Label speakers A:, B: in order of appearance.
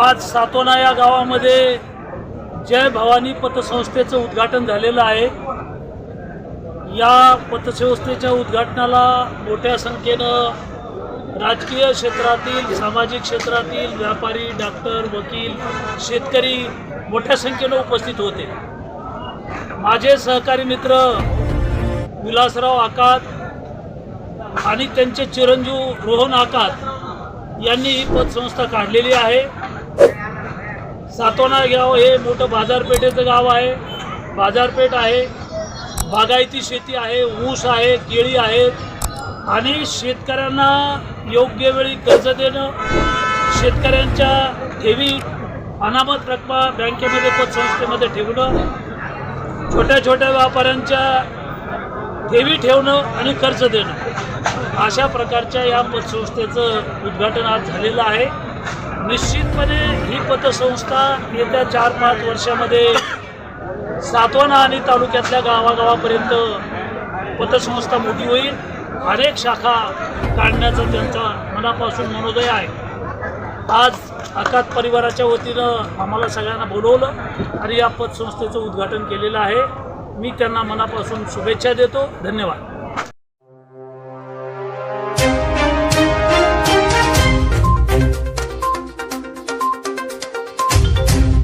A: आज सातोना या गावामध्ये जय भवानी पतसंस्थेचं उद्घाटन झालेलं आहे. या पतसंस्थेच्या उद्घाटनाला मोठ्या संख्येनं राजकीय क्षेत्रातील सामाजिक क्षेत्रातील व्यापारी डॉक्टर वकील शेतकरी मोठ्या संख्येनं उपस्थित होते. माझे सहकारी मित्र विलासराव आकात आणि त्यांचे चिरंजीव रोहन आकात यांनी ही पतसंस्था काढलेली आहे. सातोना गाव हे मोठं बाजारपेठेचं गाव आहे. बाजारपेठ आहे. बागायती शेती आहे ऊस आहे केळी आहेत आणि शेतकऱ्यांना योग्य वेळी कर्ज देणं शेतकऱ्यांच्या ठेवी अनामत रकमा बँकेमध्ये पतसंस्थेमध्ये ठेवणं छोट्या छोट्या व्यापाऱ्यांच्या ठेवी ठेवणं आणि कर्ज देणं. अशा प्रकारच्या या पतसंस्थेचं उद्घाटन आज झालेलं आहे. निश्चितपणे ही पतसंस्था येत्या चार पाच वर्षामध्ये सातवाना आणि तालुक्यातल्या गावागावापर्यंत पतसंस्था मोठी होईल. अनेक शाखा काढण्याचा त्यांचा मनापासून मनोदय आहे. आज अकात परिवाराच्या वतीनं आम्हाला सगळ्यांना बोलवलं आणि या पतसंस्थेचं उद्घाटन केलेलं आहे. मी त्यांना मनापासून शुभेच्छा देतो. धन्यवाद.